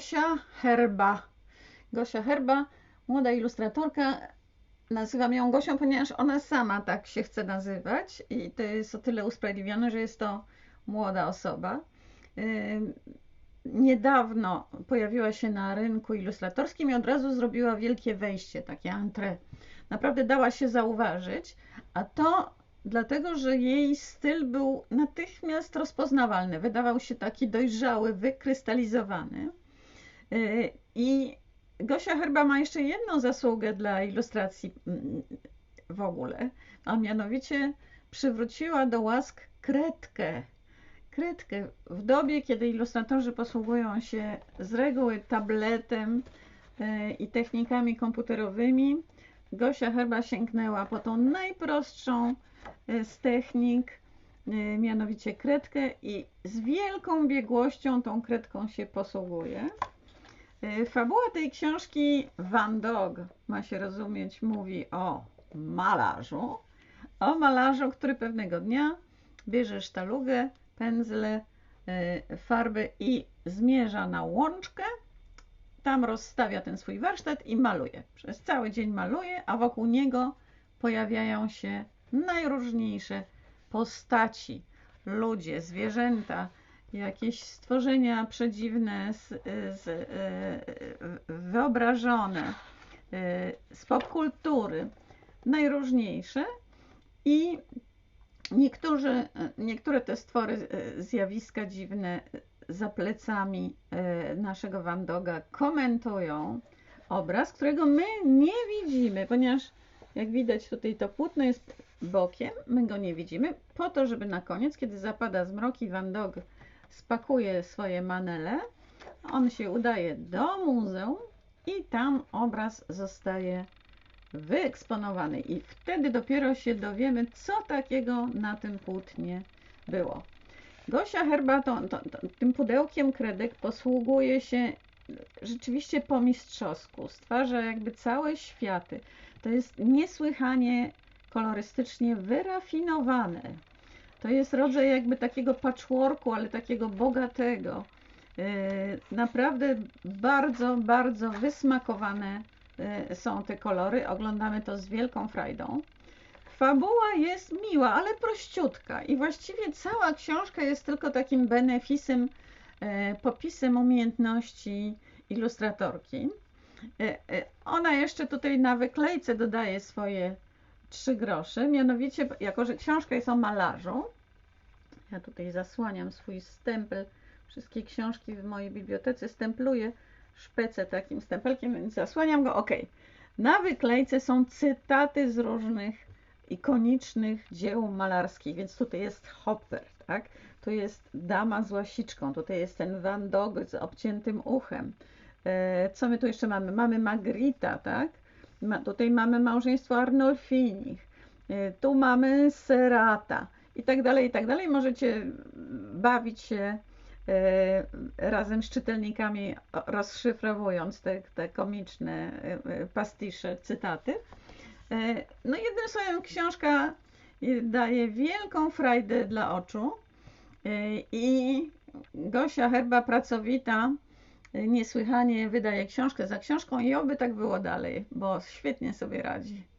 Gosia Herba. Gosia Herba, młoda ilustratorka. Nazywam ją Gosią, ponieważ ona sama tak się chce nazywać i to jest o tyle usprawiedliwione, że jest to młoda osoba. Niedawno pojawiła się na rynku ilustratorskim i od razu zrobiła wielkie wejście, takie entrée. Naprawdę dała się zauważyć, a to dlatego, że jej styl był natychmiast rozpoznawalny. Wydawał się taki dojrzały, wykrystalizowany. Y, I Gosia Herba ma jeszcze jedną zasługę dla ilustracji mm, w ogóle, a mianowicie przywróciła do łask kredkę. Kredkę w dobie, kiedy ilustratorzy posługują się z reguły tabletem y, i technikami komputerowymi, Gosia Herba sięgnęła po tą najprostszą y, z technik, mianowicie kredkę i z wielką biegłością tą kredką się posługuje. Y, fabuła tej książki Van Gogh, ma się rozumieć, mówi o malarzu, o malarzu, który pewnego dnia bierze sztalugę, pędzle, y, farby i zmierza na łączkę, tam rozstawia ten swój warsztat i maluje. Przez cały dzień maluje, a wokół niego pojawiają się najróżniejsze postaci, ludzie, zwierzęta, jakieś stworzenia przedziwne, z, z, e, wyobrażone, e, z popkultury, najróżniejsze i niektórzy, niektóre te stwory, e, zjawiska dziwne za plecami naszego Van Doga komentują obraz, którego my nie widzimy, ponieważ jak widać tutaj to płótno jest bokiem, my go nie widzimy, po to, żeby na koniec, kiedy zapada zmrok i Van spakuje swoje manele, on się udaje do muzeum i tam obraz zostaje wyeksponowany i wtedy dopiero się dowiemy, co takiego na tym płótnie było. Gosia Herba to, to, to, tym pudełkiem kredek posługuje się rzeczywiście po mistrzowsku. Stwarza jakby całe światy. To jest niesłychanie kolorystycznie wyrafinowane. To jest rodzaj jakby takiego patchworku, ale takiego bogatego. E, naprawdę bardzo, bardzo wysmakowane e, są te kolory. Oglądamy to z wielką frajdą. Fabuła jest miła, ale prościutka i właściwie cała książka jest tylko takim benefisem, e, popisem umiejętności ilustratorki. Ona jeszcze tutaj na wyklejce dodaje swoje trzy grosze, mianowicie, jako że książka jest o malarzu, ja tutaj zasłaniam swój stempel, wszystkie książki w mojej bibliotece stempluję szpecę takim stempelkiem, więc zasłaniam go, ok. Na wyklejce są cytaty z różnych ikonicznych dzieł malarskich, więc tutaj jest Hopper, tak? Tu jest dama z łasiczką, tutaj jest ten Van Gogh z obciętym uchem. E, co my tu jeszcze mamy? Mamy Magrita, tak? Ma, tutaj mamy małżeństwo Arnolfini, e, tu mamy Serata i tak dalej, i tak dalej. Możecie bawić się e, razem z czytelnikami, rozszyfrowując te, te komiczne e, pastisze, cytaty. No jednym słowem książka daje wielką frajdę dla oczu i Gosia Herba pracowita niesłychanie wydaje książkę za książką i oby tak było dalej, bo świetnie sobie radzi.